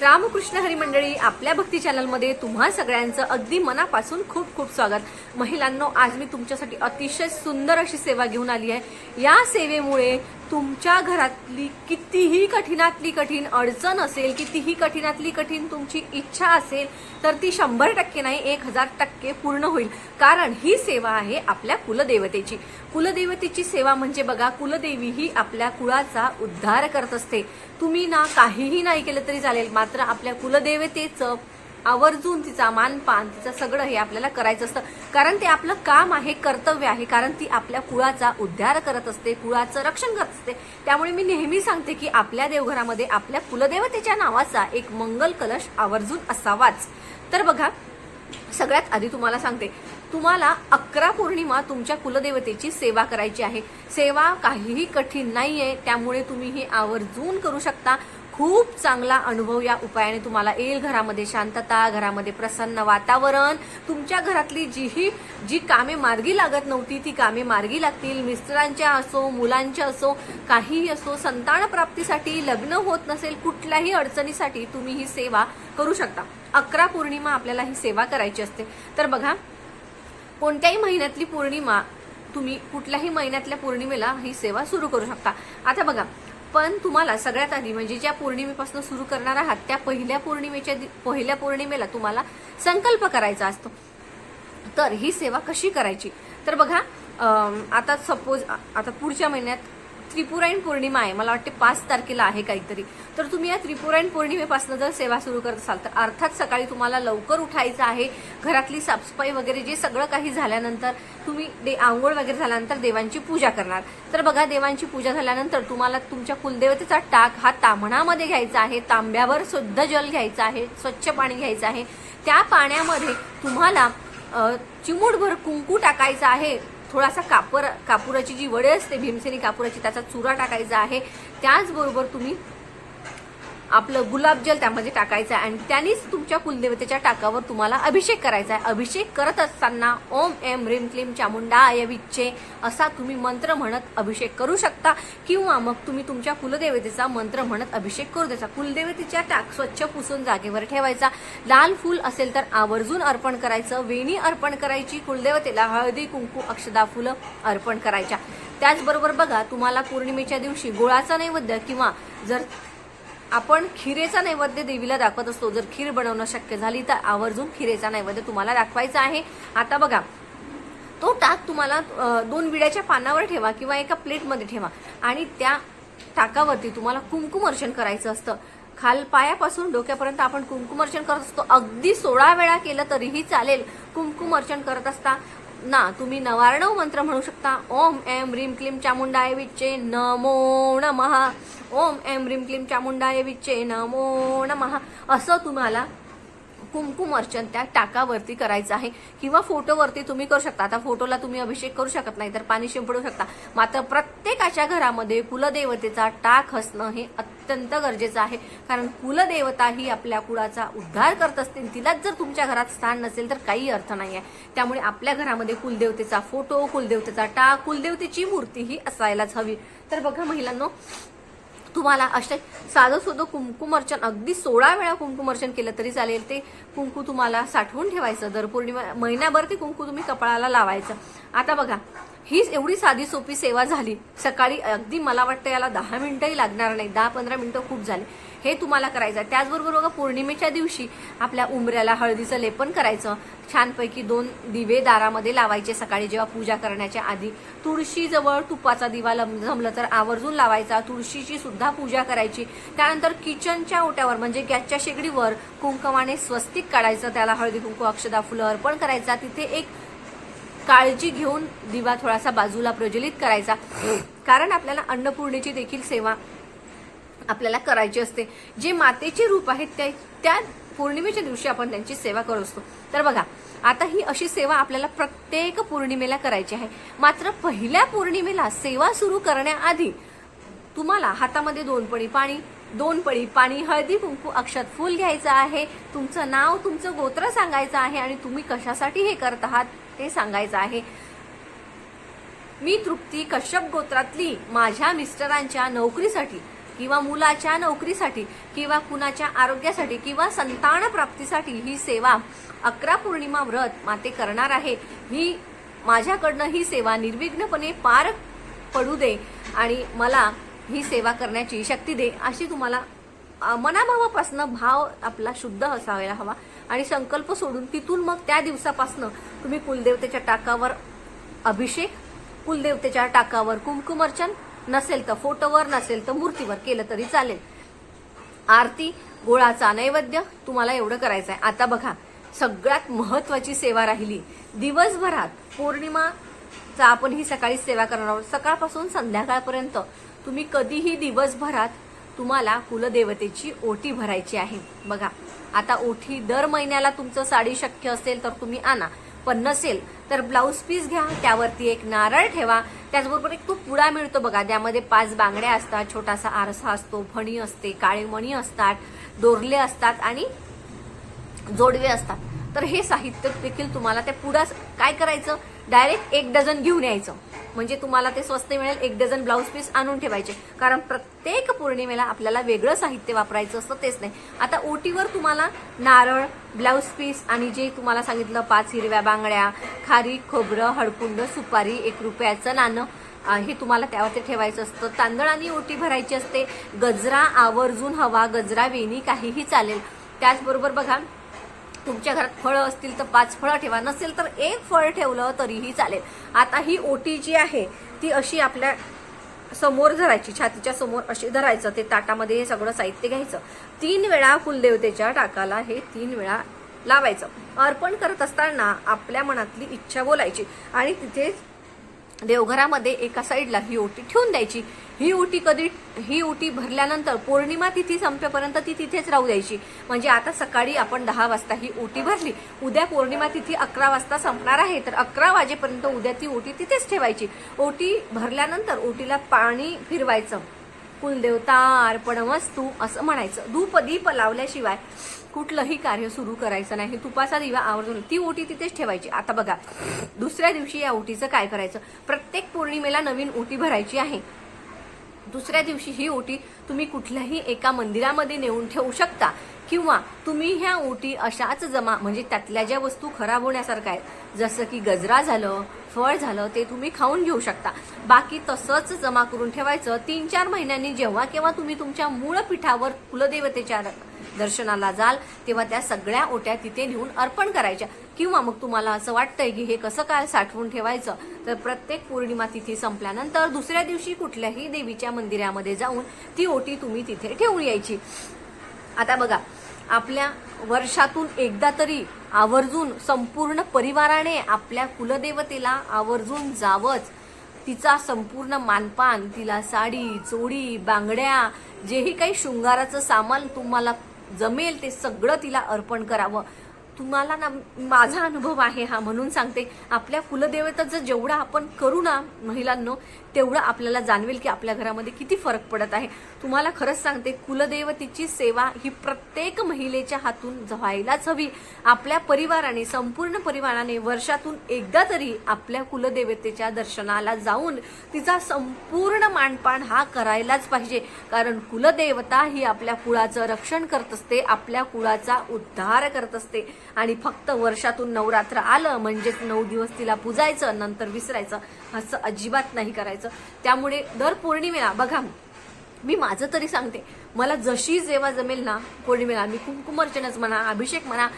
रामकृष्ण हरी मंडळी आपल्या भक्ती चॅनलमध्ये तुम्हा सगळ्यांचं अगदी मनापासून खूप खूप स्वागत. महिलांनो आज मी तुमच्यासाठी अतिशय सुंदर अशी सेवा घेऊन आली आहे. या सेवेमुळे तुमच्या घरातली कितीही कठीणातली कठीण अडचण असेल कितीही कठीणातली कठीण तुमची इच्छा असेल तर ती शंभर टक्के नाही एक हजार टक्के पूर्ण होईल. कारण ही सेवा आहे आपल्या कुलदेवतेची. कुलदेवतेची सेवा म्हणजे बघा कुलदेवी ही आपल्या कुळाचा उद्धार करत असते. तुम्ही ना काहीही नाही केलं तरी चालेल मात्र आपल्या कुलदेवतेचं आवर्जून तिचा मानपान तिचं सगळं हे आपल्याला करायचं असतं. कारण ते आपलं काम आहे कर्तव्य आहे. कारण ती आपल्या कुळाचा उद्धार करत असते कुळाचं रक्षण करत असते. त्यामुळे मी नेहमी सांगते की आपल्या देवघरामध्ये आपल्या कुलदेवतेच्या नावाचा एक मंगल कलश आवर्जून असावाच. तर बघा सगळ्यात आधी तुम्हाला सांगते. तुम्हाला अकरा पौर्णिमा तुमच्या कुलदेवतेची सेवा करायची आहे. सेवा काहीही कठीण नाहीये त्यामुळे तुम्ही ही आवर्जून करू शकता. खूप चांगला अनुभव या उपायाने तुम्हाला येईल. घरामध्ये शांतता घरामध्ये प्रसन्न वातावरण. तुमच्या घरातली जीही जी कामे मार्गी लागत नव्हती ती कामे मार्गी लागतील. मिस्टरांच्या असो मुलांच्या असो काहीही असो संतान प्राप्तीसाठी लग्न होत नसेल कुठल्याही अडचणीसाठी तुम्ही ही सेवा करू शकता. अकरा पौर्णिमा आपल्याला ही सेवा करायची असते. तर बघा कोणत्याही महिन्यातली पौर्णिमा तुम्ही कुठल्याही महिन्यातल्या पौर्णिमेला ही सेवा सुरू करू शकता. आता बघा पण तुम्हाला सगळ्यात आधी म्हणजे ज्या पौर्णिमेपासून सुरू करणार आहात त्या पहिल्या पौर्णिमेच्या दि- पहिल्या पौर्णिमेला तुम्हाला संकल्प करायचा असतो. तर ही सेवा कशी करायची? तर बघा आता सपोज आता पुढच्या महिन्यात त्रिपुरायण पौर्णिमा आहे. मला वाटते पाच तारखेला आहे काहीतरी. तर तुम्ही या त्रिपुरायण पौर्णिमेपासून जर सेवा सुरू करत असाल तर अर्थात सकाळी तुम्हाला लवकर उठायचं आहे. घरातली साफसफाई वगैरे जे सगळं काही झाल्यानंतर तुम्ही दे आंघोळ वगैरे झाल्यानंतर देवांची पूजा करणार. तर बघा देवांची पूजा झाल्यानंतर तुम्हाला तुमच्या कुलदेवतेचा टाक हा तांबणामध्ये घ्यायचा आहे. तांब्यावर शुद्ध जल घ्यायचं आहे स्वच्छ पाणी घ्यायचं आहे. त्या पाण्यामध्ये तुम्हाला चिमूटभर कुंकू टाकायचं आहे. थोडासा कापर कापुराची जी वडे असते भीमसेनी कापुराची त्याचा चुरा टाकायचा आहे. त्याचबरोबर तुम्ही आपलं गुलाबजल त्यामध्ये टाकायचं आहे. आणि त्यानेच तुमच्या कुलदेवतेच्या टाकावर तुम्हाला अभिषेक करायचा आहे. अभिषेक करत असताना ओम एम ह्रीम क्लीम चामुंडा विच्चे असा तुम्ही मंत्र म्हणत अभिषेक करू शकता. किंवा मग तुम्ही तुमच्या कुलदेवतेचा मंत्र म्हणत अभिषेक करू द्यायचा. कुलदेवतेच्या टाक स्वच्छ पुसून जागेवर ठेवायचा. लाल फूल असेल तर आवर्जून अर्पण करायचं. वेणी अर्पण करायची. कुलदेवतेला हळदी कुंकू अक्षदा फुलं अर्पण करायच्या. त्याचबरोबर बघा तुम्हाला पौर्णिमेच्या दिवशी गुळाचा नैवेद्य किंवा जर आपण खिरेचा नैवेद्य देवीला दाखवत असतो. जर खीर बनवणं शक्य झाली तर आवर्जून खिरेचा नैवेद्य तुम्हाला दाखवायचा आहे. आता बघा तो टाक तुम्हाला दोन विड्याच्या पानावर ठेवा किंवा एका प्लेटमध्ये ठेवा आणि त्या टाकावरती तुम्हाला कुंकुमर्शन करायचं असतं. खाल पायापासून डोक्यापर्यंत आपण कुंकुमर्शन करत असतो. अगदी सोळा वेळा केलं तरीही चालेल कुंकुमर्शन करत असता. ना तुम्ही नवारणव मंत्र म्हणू शकता. ओम एम ह्रीम क्लीम चामुंडाय विच्चे नमो नमः. ओम एम ह्रीम क्लीम चामुंडाय विच्चे नमो नमः. असं तुम्हाला कुंकुम अर्चन त्या टाकावरती करायचं आहे. किंवा फोटोवरती तुम्ही करू शकता. आता फोटोला तुम्ही अभिषेक करू शकत नाही तर पाणी शिंपडू शकता. मात्र प्रत्येकाच्या घरामध्ये कुलदेवतेचा टाक असणं हे अत्यंत गरजेचं आहे. कारण कुलदेवता ही आपल्या कुळाचा उद्धार करत असते तिलाच जर तुमच्या घरात स्थान नसेल तर काही अर्थ नाही आहे त्यामुळे आपल्या घरामध्ये कुलदेवतेचा फोटो कुलदेवतेचा टाक कुलदेवतेची मूर्ती ही असायलाच हवी. तर बघा महिलांनो तुम्हाला असे साधं सुधं कुंकुमर्चन अगदी सोळा वेळा कुंकुमर्चन केलं तरी चालेल. ते कुंकू तुम्हाला साठवून ठेवायचं. दर पौर्णिमा महिन्याभर ते कुंकू तुम्ही कपाळाला लावायचं. आता बघा हीच एवढी साधी सोपी सेवा झाली. सकाळी अगदी मला वाटतं याला दहा मिनिटंही लागणार नाही. दहा पंधरा मिनिटं खूप झाले. हे तुम्हाला करायचं आहे. त्याचबरोबर बघा पौर्णिमेच्या दिवशी आपल्या उंबऱ्याला हळदीचं लेपन करायचं. छानपैकी दोन दिवे दारामध्ये लावायचे सकाळी जेव्हा पूजा करण्याच्या आधी. तुळशीजवळ तुपाचा दिवा लम- जमलं तर आवर्जून लावायचा. तुळशीची सुद्धा पूजा करायची. त्यानंतर किचनच्या ओट्यावर म्हणजे गॅसच्या शेगडीवर कुंकवाने स्वस्तिक काढायचं. त्याला हळदी कुंकू अक्षदा फुलं अर्पण करायचा. तिथे एक काळजी घेऊन दिवा थोडासा बाजूला प्रज्वलित करायचा. कारण आपल्याला अन्नपूर्णेची देखील सेवा आपल्याला करायची असते. जे मातेचे रूप आहेत त्या त्या पौर्णिमेच्या दिवशी आपण त्यांची सेवा करत असतो. तर बघा आता ही अशी सेवा आपल्याला प्रत्येक पौर्णिमेला करायची आहे. मात्र पहिल्या पौर्णिमेला सेवा सुरू करण्याआधी तुम्हाला हातामध्ये दोन पळी पाणी दोन पळी पाणी हळदी कुंकू अक्षत फूल घ्यायचं आहे. तुमचं नाव तुमचं गोत्र सांगायचं आहे आणि तुम्ही कशासाठी हे करत आहात? ते सांगायचं आहे. मी तृप्ती कश्यप गोत्रातली माझ्या मिस्टरांच्या नोकरीसाठी किंवा मुलाच्या नोकरीसाठी किंवा कुणाच्या आरोग्यासाठी किंवा संतान प्राप्तीसाठी ही सेवा अकरा पौर्णिमा व्रत माते करणार आहे. मी माझ्याकडनं ही सेवा निर्विघ्नपणे पार पडू दे आणि मला ही सेवा करण्याची शक्ती दे अशी तुम्हाला मनाभावापासून मनाभावापासनं भाव आपला शुद्ध असायला हवा. आणि संकल्प सोडून तिथून मग त्या दिवसापासनं तुम्ही कुलदेवतेच्या टाकावर अभिषेक कुलदेवतेच्या टाकावर कुंकुमर्चन नसेल तर फोटोवर नसेल तर मूर्तीवर केलं तरी चालेल. आरती गोळाचा नैवेद्य तुम्हाला एवढं करायचं आहे. आता बघा सगळ्यात महत्वाची सेवा राहिली. दिवसभरात पौर्णिमाचा आपण ही सकाळी सेवा करणार आहोत. सकाळपासून संध्याकाळपर्यंत तुम्ही कधीही दिवसभरात तुम्हाला कुलदेवतेची ओटी भरायची आहे. बघा आता ओठी दर महिन्याला तुमचं साडी शक्य असेल तर तुम्ही आणा. पण नसेल तर ब्लाऊज पीस घ्या त्यावरती एक नारळ ठेवा. त्याचबरोबर एक तो पुडा मिळतो बघा त्यामध्ये पाच बांगड्या असतात छोटासा आरसा असतो फणी असते काळे मणी असतात दोरले असतात आणि जोडवे असतात. तर हे साहित्य देखील तुम्हाला त्या पुढा काय करायचं? डायरेक्ट एक डझन घेऊन यायचं. म्हणजे तुम्हाला ते स्वस्त मिळेल एक डझन ब्लाऊज पीस आणून ठेवायचे. कारण प्रत्येक पौर्णिमेला आपल्याला वेगळं साहित्य वापरायचं असतं तेच नाही. आता ओटीवर तुम्हाला नारळ ब्लाऊज पीस आणि जे तुम्हाला सांगितलं पाच हिरव्या बांगड्या खारी खोबरं हडकुंड सुपारी एक रुपयाचं नाणं हे तुम्हाला त्यावरती ठेवायचं असतं. तांदळ आणि ओटी भरायची असते. गजरा आवर्जून हवा गजरा वेणी काहीही चालेल. त्याचबरोबर बघा तुमच्या घरात फळं असतील तर पाच फळं ठेवा. नसेल तर एक फळ ठेवलं तरीही चालेल. आता ही ओटी जी आहे ती अशी आपल्यासमोर धरायची छातीच्या समोर अशी धरायचं ते ताटामध्ये हे सगळं साहित्य घ्यायचं. तीन वेळा कुलदेवतेच्या टाकाला हे तीन वेळा लावायचं. अर्पण करत असताना आपल्या मनातली इच्छा बोलायची आणि तिथे देवघरामध्ये एका साईडला ही ओटी ठेवून द्यायची. ही ओटी कधी ही ओटी भरल्यानंतर पौर्णिमा तिथी संपेपर्यंत ती तिथेच राहू द्यायची. म्हणजे आता सकाळी आपण दहा वाजता ही ओटी भरली. उद्या पौर्णिमा तिथी अकरा वाजता संपणार आहे. तर अकरा वाजेपर्यंत उद्या ती ओटी तिथेच ठेवायची. ओटी भरल्यानंतर ओटीला पाणी फिरवायचं. कुलदेवता अर्पण वस्तू असं म्हणायचं. धूप दीप लावल्याशिवाय कुठलंही कार्य सुरू करायचं नाही. तुपाचा दिवा आवर्जून ती ओटी तिथेच ठेवायची. आता बघा दुसऱ्या दिवशी या ओटीचं काय करायचं? प्रत्येक पौर्णिमेला नवीन ओटी भरायची आहे. दुसऱ्या दिवशी ही ओटी तुम्ही कुठल्याही एका मंदिरामध्ये नेऊन ठेवू शकता. किंवा तुम्ही ह्या ओटी अशाच जमा म्हणजे त्यातल्या ज्या वस्तू खराब होण्यासारख्या आहेत जसं की गजरा झालं फळ झालं ते तुम्ही खाऊन घेऊ शकता. बाकी तसंच जमा करून ठेवायचं. तीन चार महिन्यांनी जेव्हा केव्हा तुम्ही तुमच्या मूळ पीठावर कुलदेवतेच्या दर्शनाला जाल तेव्हा त्या सगळ्या ओट्या तिथे नेऊन अर्पण करायच्या. किंवा मग तुम्हाला असं वाटतंय की हे कसं काय साठवून ठेवायचं? तर प्रत्येक पौर्णिमा तिथी संपल्यानंतर दुसऱ्या दिवशी कुठल्याही देवीच्या मंदिरामध्ये जाऊन ती ओटी तुम्ही तिथे ठेवून यायची. आता बघा आपल्या वर्षातून एकदा तरी आवर्जून संपूर्ण परिवाराने आपल्या कुलदेवतेला आवर्जून जावंच. तिचा संपूर्ण मानपान तिला साडी चोडी बांगड्या जेही काही शृंगाराचं सामान तुम्हाला जमेल ते सगळं तिला अर्पण करावं. तुम्हाला ना माझा अनुभव आहे हा म्हणून सांगते. आपल्या कुलदेवताचं जेवढं आपण करू ना महिलांनो तेवढं आपल्याला जाणवेल की आपल्या घरामध्ये किती फरक पडत आहे. तुम्हाला खरंच सांगते कुलदेवतेची सेवा ही प्रत्येक महिलेच्या हातून व्हायलाच हवी. आपल्या परिवाराने संपूर्ण परिवाराने वर्षातून एकदा तरी आपल्या कुलदेवतेच्या दर्शनाला जाऊन तिचा संपूर्ण मानपान हा करायलाच पाहिजे. कारण कुलदेवता ही आपल्या कुळाचं रक्षण करत असते आपल्या कुळाचा उद्धार करत असते. आणि फक्त वर्षातून नवरात्र आलं म्हणजेच नऊ दिवस तिला पुजायचं नंतर विसरायचं असं अजिबात नाही करायचं. त्यामुळे दर पौर्णिमेला बघा मी माझं तरी सांगते मला जशी जेव्हा जमेल ना पौर्णिमेला मी कुंकुमर्चनच म्हणा अभिषेक म्हणा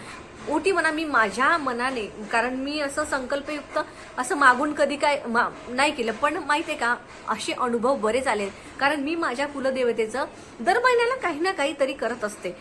ओटी म्हणा मी माझ्या मनाने कारण मी असं संकल्पयुक्त असं मागून कधी काय मा- नाही केलं. पण माहिती आहे का असे अनुभव बरेच आले कारण मी माझ्या कुलदेवतेचं दर महिन्याला काही ना काही तरी करत असते.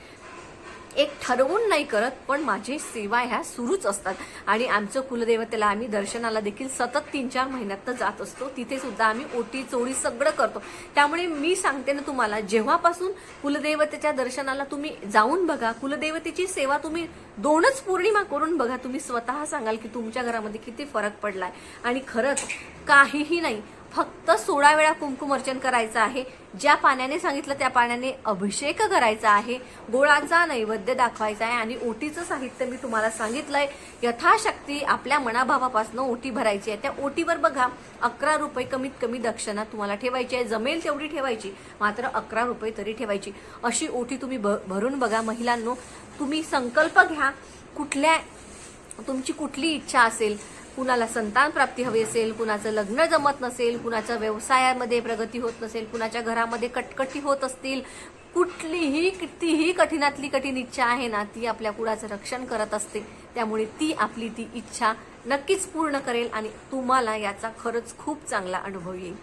एक ठरवून नाही करत पण माझी सेवा ह्या सुरूच असतात. आणि आमचं कुलदेवतेला आम्ही दर्शनाला देखील सतत तीन चार महिन्यात जात असतो. तिथे सुद्धा आम्ही ओटी चोळी सगळं करतो. त्यामुळे मी सांगते ना तुम्हाला जेव्हापासून कुलदेवतेच्या दर्शनाला तुम्ही जाऊन बघा कुलदेवतेची सेवा तुम्ही दोनच पौर्णिमा करून बघा. तुम्ही स्वतः सांगाल की तुमच्या घरामध्ये किती फरक पडलाय. आणि खरंच काहीही नाही फक्त सोळा वेळा कुंकुम अर्चन करायचं आहे. ज्या पाण्याने सांगितलं त्या पाण्याने अभिषेक करायचा आहे. गोळाचा नैवेद्य दाखवायचा आहे आणि ओटीचं साहित्य मी तुम्हाला सांगितलंय. यथाशक्ती आपल्या मनाभावापासून ओटी भरायची आहे. त्या ओटीवर बघा अकरा रुपये कमीत कमी दक्षिणा तुम्हाला ठेवायची आहे. जमेल तेवढी ठेवायची मात्र अकरा रुपये तरी ठेवायची. अशी ओटी तुम्ही भ- भरून बघा महिलांनो. तुम्ही संकल्प घ्या कुठल्या तुमची कुठली इच्छा असेल कुणाला संतान प्राप्ती हवी असेल कुणाचं लग्न जमत नसेल कुणाच्या व्यवसायामध्ये प्रगती होत नसेल कुणाच्या घरामध्ये कटकटी होत असतील कुठलीही कितीही कठीणातली कठीण इच्छा आहे ना ती आपल्या कुळाचं रक्षण करत असते. त्यामुळे ती आपली ती इच्छा नक्कीच पूर्ण करेल आणि तुम्हाला याचा खरंच खूप चांगला अनुभव येईल.